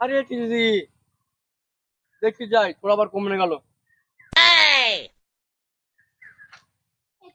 আরে দিদি? দেখতে যাই তোরা আবার কমনে গেল।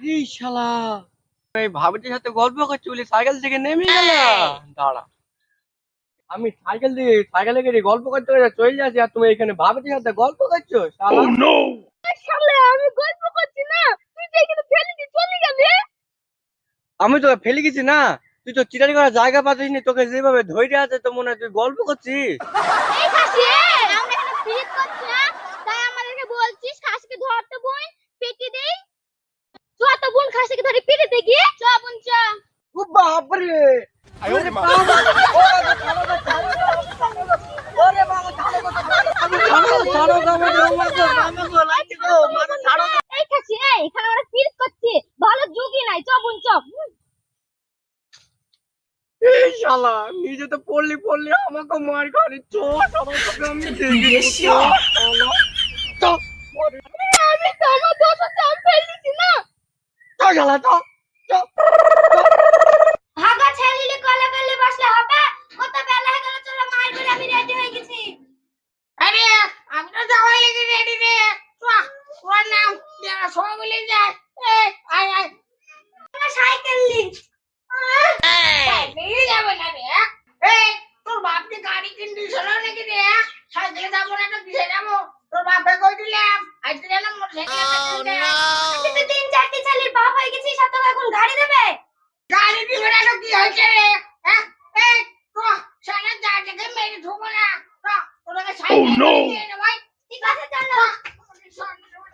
এই শালা। এই ভাবিটির সাথে গল্প করছি বলে সাইকেল থেকে নেমে গেল। দাঁড়া। আমি সাইকেল দিয়ে সাইকেলে করে গল্প করতে করতে চলে যাচ্ছি আর তুমি এখানে ভাবিটির সাথে গল্প করছ শালা? শালা আমি গল্প করছি না। তুই তো এখানে ফেলে দিয়ে চলে গেলি আমি তো ফেলে গেছি না। তুই তো চিরারি করার জায়গা পাচ্ছিস নি তোকে যেভাবে ধৈর্য আছে তো মনে হয় তুই গল্প করছিস এই খাসি আমরা এখানে ফিট করছি না তাই আমাদেরকে বলছিস খাসিকে ধরতে বোন পেটি দেই চ তো বোন খাসিকে ধরে পেটে দে গিয়ে চ বোন চ ও বাপরে এই খাসি এই এখানে আমরা ফিট করছি। ভালো যুগই নাই চ বোন এই শালা নিজে তো পড়লি পড়লি আমাকে মার খালি চো সবাই আমি দেখি তো আমি তো আমার দোষ আছে আমি ফেলেছি না। তো শালা তো ভাগা ছেলিলে কলে কলে বসলে হবে কত বেলা হয়ে গেল চলো মার করে আমি রেডি হয়ে গেছি আরে আমি তো যাওয়ার লেগে রেডি রে চল ওর নাম যারা সবাই মিলে যায় এই আয় আয় আমরা সাইকেল নি সাইকেলে যাবে না রে এই তোর বাপকে গাড়ি কিনে দিয়েছিল নাকি রে সাইকেলে যাব না তো কিসে যাব তোর বাপকে কই দিলাম আজকে যেন মোটরসাইকেল তুই তো তিন চারটি ছেলের বাপ হয়ে গেছিস আর তোকে এখন গাড়ি দেবে গাড়ি দিবে না তো কি হয়েছে রে হ্যাঁ এই তো সারা জায়গাকে মেরে ঢুকো না তো তোকে সাইকেল কিনে দে ভাই ঠিক আছে চলো ওরে বাবা রে পুরা যা ভারী রে সাইকেল তো চলে লোক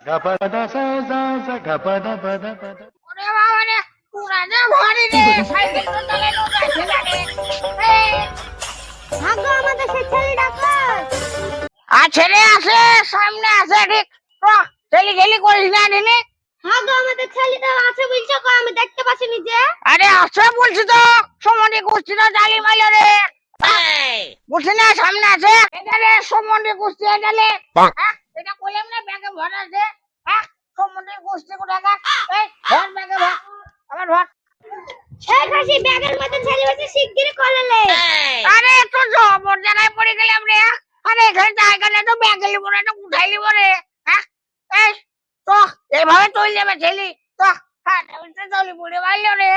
আছে ছেলে আছে রে আছে সামনে আছে ঠিক তো ঠেলি ঠেলি করিস না দিনে ভাগ্য আমাদের ছেলে তো আছে বলছো আমি দেখতে পাচ্ছি নিজে আরে আছে বলছি তো সমন্দি কুস্তি তো জালি মাইলো রে। বলছি না সামনে আছে? এটা রে কুস্তি এটা রে এটা কইলাম না ব্যাগে ভর আছে হ্যাঁ? সমন্দি কুস্তি কোথা কার এই ভর ব্যাগে ভর। আমার ভর এই খাসি ব্যাগের মধ্যে ছেলে বসে শিগগিরই কলালে আরে তো জবর জায়গায় পড়ে গেলাম রে আরে এখানে জায়গা নেই তো ব্যাগে লিবো না তো উঠাই লিবো রে? হ্যাঁ? এই তো এইভাবে চলে যাবে ছেলি তো হ্যাঁ চলি পড়ে পারল রে।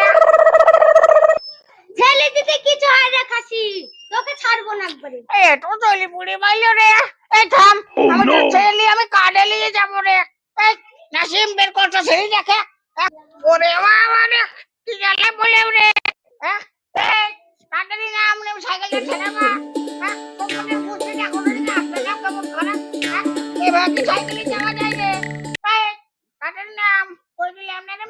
ছেলে দিতে কিছু হয় না খাসি। তোকে ছাড়বো না একবারে। এই তো চলি পড়ে পারল রে। এই থাম আমি তো ছেলি আমি কাটে নিয়ে যাব রে। এই নাসিম বের করতো ছেলি দেখে। হ্যাঁ? ওরে বাবা রে কি জানে বলে রে হ্যাঁ এই না আমি মা হ্যাঁ তোমরা বুঝতে দেখো না আসলে না কেমন করে হ্যাঁ এবার কি সাইকেলে যাওয়া যায় রে? এই নাম কই দিলাম না রে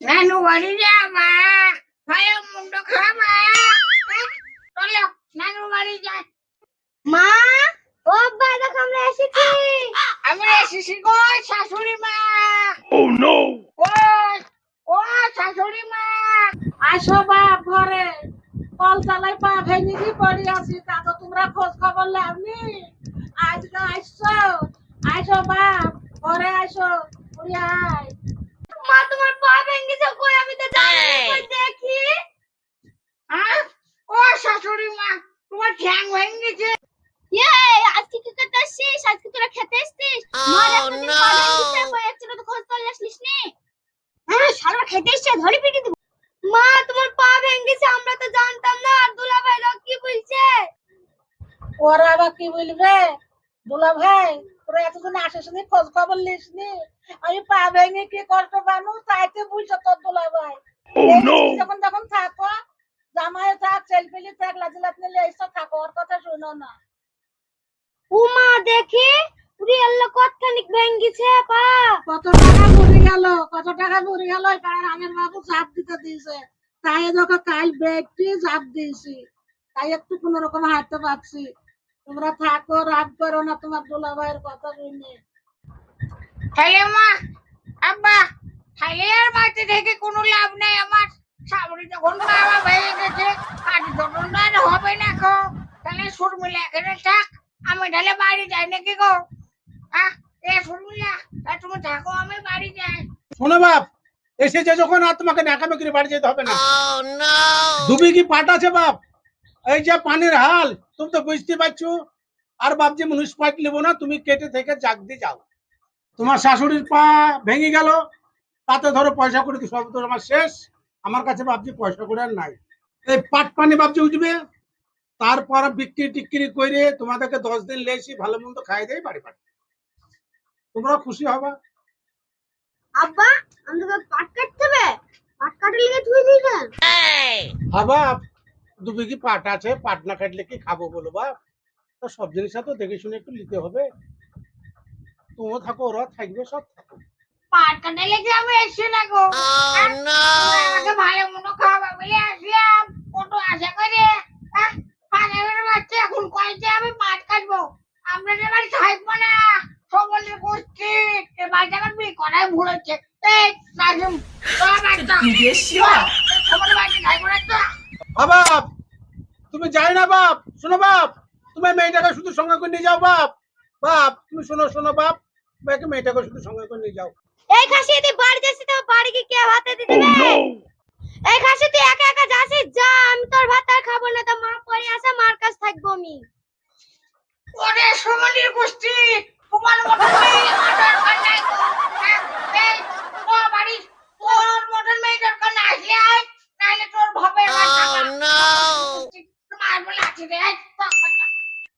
নানু বাড়ি যাবা ভাই মুন্ড খাবা হ্যাঁ? চলো নানু বাড়ি যাই মা ও দেখো আমরা এসেছি। আমি এসেছি গো শাশুড়ি মা? ও নো ও ও শাশুড়ি মা? আসো বাপ ঘরে। কল চালাই পা ভেঙে দিয়ে পড়ে আছি। তা তো তোমরা খোঁজ খবর লাভনি আজকে আসছো? আসো বাপ ঘরে আসো। উড়ি আয়। মা তোমার পা ভেঙেছে কই? আমি তো জানি দেখি। হ্যাঁ? ও শাশুড়ি মা তোমার ঠ্যাং ভেঙে গেছে। এই আজকে কি করতে আসছিস? আজকে তোরা খেতে এসছিস মার একটা দিন তো খোঁজ তোলে আসলিস নি। হ্যাঁ সারা খেতে এসছে ধরে পিটি দিব। মা তোমার পা ভেঙেছে আমরা তো জানতাম না আর দুলা ভাই লোক কি বলছে? ওরা আবার কি বলবে? দুলা ভাই তোরা এতদিন আসিস নি খোঁজ খবর লিস নি? আমি পা ভেঙে কি কষ্ট পানু তাইতে বুঝছ তোর দুলা ভাই যখন তখন থাকো। থাক সেলফিলি থাক লাজি এইসব থাকো ওর কথা শুনো না। উমা দেখি? রিয়েল কতখানিক ভেঙ্গিছে পা। কত টাকা মরে গেল কত টাকা মরে গেল এবার রামের বাবু চাপ দিতে দিয়েছে। তাই যখন কাল ব্যাগটি চাপ দিয়েছি। তাই একটু কোন রকম হাঁটতে পারছি। তোমরা থাকো রাগ করো না তোমার দুলা ভাইয়ের কথা শুনে। তাহলে মা আব্বা তাহলে আর বাড়িতে থেকে কোনো লাভ নাই আমার। সামনে যখন বাবা ভেঙে গেছে এখানে থাক, আমি তাহলে বাড়ি যাই নাকি গো? তুমি থাকো, আমি বাড়ি যাই। শোনো বাপ যখন আর তোমাকে ন্যাকামি করে বাড়ি যেতে হবে না। কি পাট আছে বাপ? এই যে পানির হাল, তুমি তো বুঝতে পারছ? আর বাপ যে মুনিশ পাইট নেব না, তুমি কেটে থেকে জাগ দিয়ে যাও। তোমার শাশুড়ির পা ভেঙে গেল, তাতে ধরো পয়সা করে সব তো আমার শেষ? আমার কাছে বাপজি পয়সা করে আর নাই। এই পাট পানি বাপজি উঠবে তারপর বিক্রি টিক্রি করে তোমাদেরকে দশ দিন লেসি ভালো মন্দ খাই দেয় বাড়ি পাঠাবে তোমরা খুশি হবা। আব্বা আমাদের পাট কাটতে হবে। পাট কাটার লিগে তুই দিই না বাবা দু বিঘি পাট আছে পাট না কাটলে কি খাব বলো বাপ তো সব জিনিসটা তো দেখে শুনে একটু নিতে হবে। তুমিও থাকো ওরা থাকবে সব থাকো। পাট কাটা লেগে আমি এসছি না গো? তুমি আমাকে ভালো মতো খাওয়াবে বলে আসলাম। কত আশা করে হ্যাঁ? বাচ্চা এখন কয়েছে আমি পাট কাটবো আমরা যে বাড়ি থাকব না। সকলে করছি। এ ভুল হচ্ছে। এই নাজুম বাচ্চা বাড়িতে থাকব না তো। বাপ তুমি যাই না বাপ। শোনো বাপ তুমি মেয়েটাকে শুধু সঙ্গে করে নিয়ে যাও বাপ। বাপ তুমি শোনো শোনো বাপ মেয়েকে মেয়েটাকে শুধু সঙ্গে করে নিয়ে যাও। এই খাসি তুই বাড়ি যাচ্ছিস তো? বাড়ি কি কে ভাত দিতে এই খাসি তুই একা একা কাছে যা আমি তোর ভাত আর খাব না তা মা পরে আসে মার কাছে থাকব আমি। ওরে সোনালির গোষ্ঠী তোমার মতন মেয়ে আটার ভান্ডাই তোর বাড়ি তোর মতন মেয়ে দরকার না আসলে আয় নাহলে তোর ভাবে oh, মার বলে আছে রে